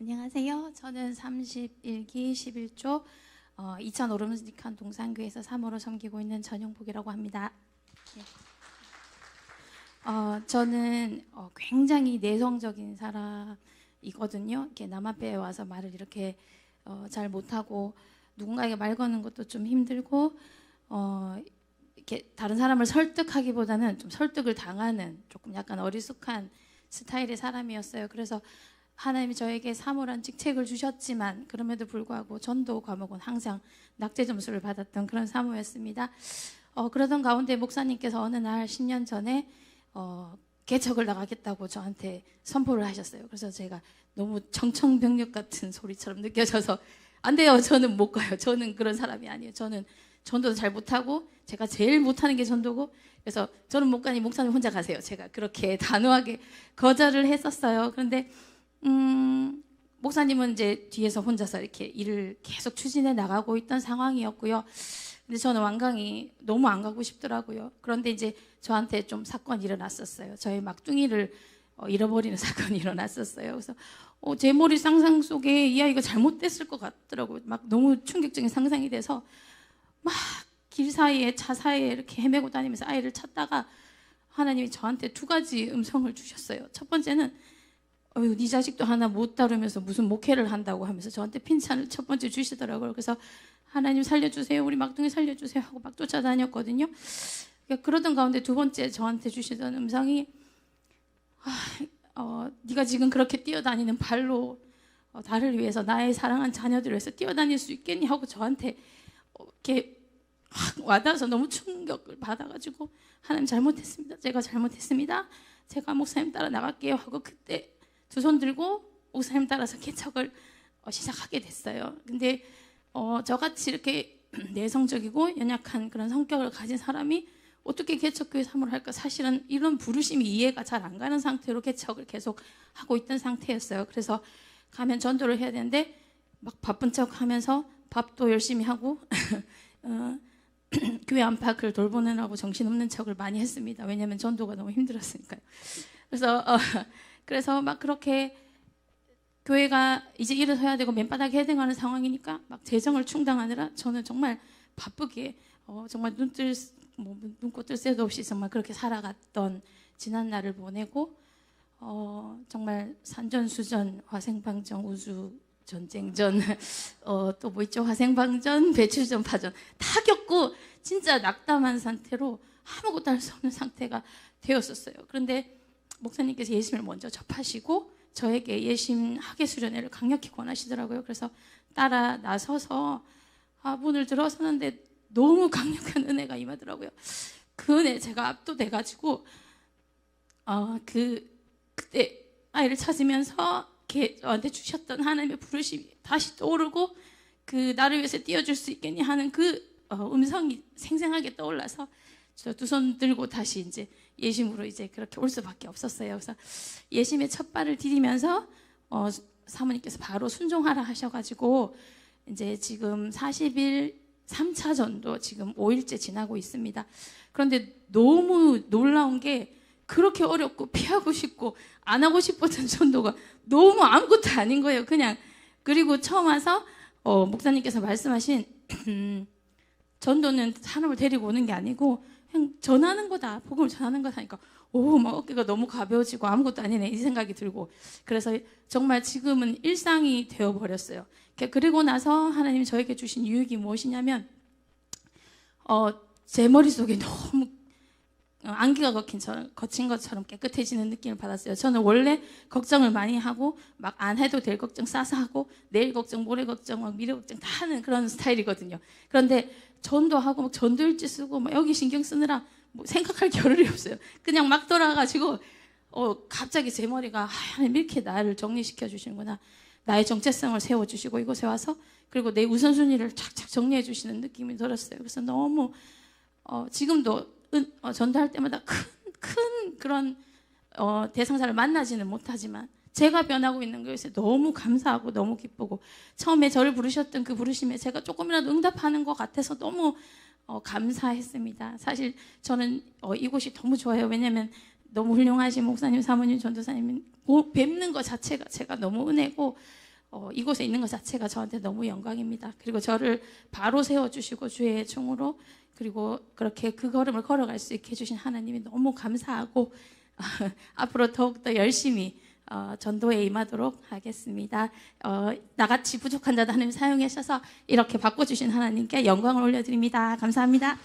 안녕하세요. 저는 31기 11조 어, 이천 오름직한 동산교에서 3호로 섬기고 있는 전용복이라고 합니다. 네. 어, 저는 어, 굉장히 내성적인 사람이거든요. 이렇게 남 앞에 와서 말을 이렇게 어, 잘 못하고 누군가에게 말 거는 것도 좀 힘들고 어, 이렇게 다른 사람을 설득하기보다는 좀 설득을 당하는 조금 약간 어리숙한 스타일의 사람이었어요. 그래서 하나님이 저에게 사모란 직책을 주셨지만 그럼에도 불구하고 전도 과목은 항상 낙제 점수를 받았던 그런 사모였습니다. 어, 그러던 가운데 목사님께서 어느 날 10년 전에 어, 개척을 나가겠다고 저한테 선포를 하셨어요. 그래서 제가 너무 청청병력 같은 소리처럼 느껴져서 안 돼요. 저는 못 가요. 저는 그런 사람이 아니에요. 저는 전도도 잘 못하고 제가 제일 못하는 게 전도고 그래서 저는 못 가니 목사님 혼자 가세요. 제가 그렇게 단호하게 거절을 했었어요. 그런데 음, 목사님은 이제 뒤에서 혼자서 이렇게 일을 계속 추진해 나가고 있던 상황이었고요. 근데 저는 완강히 너무 안 가고 싶더라고요. 그런데 이제 저한테 좀 사건이 일어났었어요. 저의 막둥이를 어, 잃어버리는 사건이 일어났었어요. 그래서 어, 제 머리 상상 속에 이 아이가 잘못됐을 것 같더라고요. 막 너무 충격적인 상상이 돼서 막 길 사이에 차 사이에 이렇게 헤매고 다니면서 아이를 찾다가 하나님이 저한테 두 가지 음성을 주셨어요. 첫 번째는 어휴, 네 자식도 하나 못 다루면서 무슨 목회를 한다고 하면서 저한테 핀찬을 첫 번째 주시더라고요. 그래서 하나님 살려주세요. 우리 막둥이 살려주세요. 하고 막 쫓아다녔거든요. 그러니까 그러던 가운데 두 번째 저한테 주시던 음성이 아, 어, 네가 지금 그렇게 뛰어다니는 발로 어, 나를 위해서 나의 사랑한 자녀들을 위해서 뛰어다닐 수 있겠니 하고 저한테 어, 이렇게 확 와닿아서 너무 충격을 받아가지고 하나님 잘못했습니다. 제가 잘못했습니다. 제가 목사님 따라 나갈게요 하고 그때 두 손 들고 목사님 따라서 개척을 어, 시작하게 됐어요. 근데 어, 저같이 이렇게 내성적이고 연약한 그런 성격을 가진 사람이 어떻게 개척교회 사모를 할까? 사실은 이런 부르심이 이해가 잘 안 가는 상태로 개척을 계속 하고 있던 상태였어요. 그래서 가면 전도를 해야 되는데 막 바쁜 척 하면서 밥도 열심히 하고 어, 교회 안팎을 돌보느라고 정신없는 척을 많이 했습니다. 왜냐하면 전도가 너무 힘들었으니까요. 그래서 어, 그래서 막 그렇게 교회가 이제 일어서야 되고 맨바닥에 해당하는 상황이니까 막 재정을 충당하느라 저는 정말 바쁘게 어, 정말 눈뜰 뭐 눈꽃 뜰 새도 없이 정말 그렇게 살아갔던 지난 날을 보내고 어, 정말 산전수전 화생방전 우주 전쟁전 어, 또 뭐 있죠 화생방전 배출전 파전 다 겪고 진짜 낙담한 상태로 아무것도 할 수 없는 상태가 되었었어요. 그런데 목사님께서 예심을 먼저 접하시고 저에게 예심 학예 수련회를 강력히 권하시더라고요. 그래서 따라 나서서 아, 문을 들어서는데 너무 강력한 은혜가 임하더라고요. 그 은혜 제가 압도돼 가지고 어, 그 그때 아이를 찾으면서 저한테 주셨던 하나님의 부르심이 다시 떠오르고 그 나를 위해서 뛰어줄 수 있겠니 하는 그 어, 음성이 생생하게 떠올라서 저 두 손 들고 다시 이제 예심으로 이제 그렇게 올 수밖에 없었어요. 그래서 예심의 첫 발을 디디면서 어, 사모님께서 바로 순종하라 하셔가지고 이제 지금 40일 3차 전도 지금 5일째 지나고 있습니다. 그런데 너무 놀라운 게 그렇게 어렵고 피하고 싶고 안 하고 싶었던 전도가 너무 아무것도 아닌 거예요. 그냥 그리고 처음 와서 어, 목사님께서 말씀하신 전도는 사람을 데리고 오는 게 아니고 그냥 전하는 거다. 복음을 전하는 거다니까 오, 막 어깨가 너무 가벼워지고 아무것도 아니네 이 생각이 들고 그래서 정말 지금은 일상이 되어 버렸어요. 그리고 나서 하나님 저에게 주신 유익이 무엇이냐면 어, 제 머릿속에 너무 안기가 거친, 거친 것처럼 깨끗해지는 느낌을 받았어요. 저는 원래 걱정을 많이 하고 막 안 해도 될 걱정 싸서 하고 내일 걱정, 모레 걱정, 막 미래 걱정 다 하는 그런 스타일이거든요. 그런데 전도 하고 막 전도일지 쓰고 막 여기 신경 쓰느라 뭐 생각할 겨를이 없어요. 그냥 막 돌아가지고 어 갑자기 제 머리가 하나님 이렇게 나를 정리시켜 주시는구나. 나의 정체성을 세워 주시고 이곳에 와서 그리고 내 우선순위를 착착 정리해 주시는 느낌이 들었어요. 그래서 너무 어 지금도 은, 어, 전도할 때마다 큰, 큰 그런 어, 대상자를 만나지는 못하지만 제가 변하고 있는 것에 너무 감사하고 너무 기쁘고 처음에 저를 부르셨던 그 부르심에 제가 조금이라도 응답하는 것 같아서 너무 어, 감사했습니다. 사실 저는 어, 이곳이 너무 좋아요. 왜냐하면 너무 훌륭하신 목사님, 사모님, 전도사님 보- 뵙는 것 자체가 제가 너무 은혜고 어, 이곳에 있는 것 자체가 저한테 너무 영광입니다. 그리고 저를 바로 세워주시고 주의 종으로 그리고 그렇게 그 걸음을 걸어갈 수 있게 해주신 하나님이 너무 감사하고 앞으로 더욱더 열심히 어, 전도에 임하도록 하겠습니다. 어, 나같이 부족한 자도 하나님 사용하셔서 이렇게 바꿔주신 하나님께 영광을 올려드립니다. 감사합니다.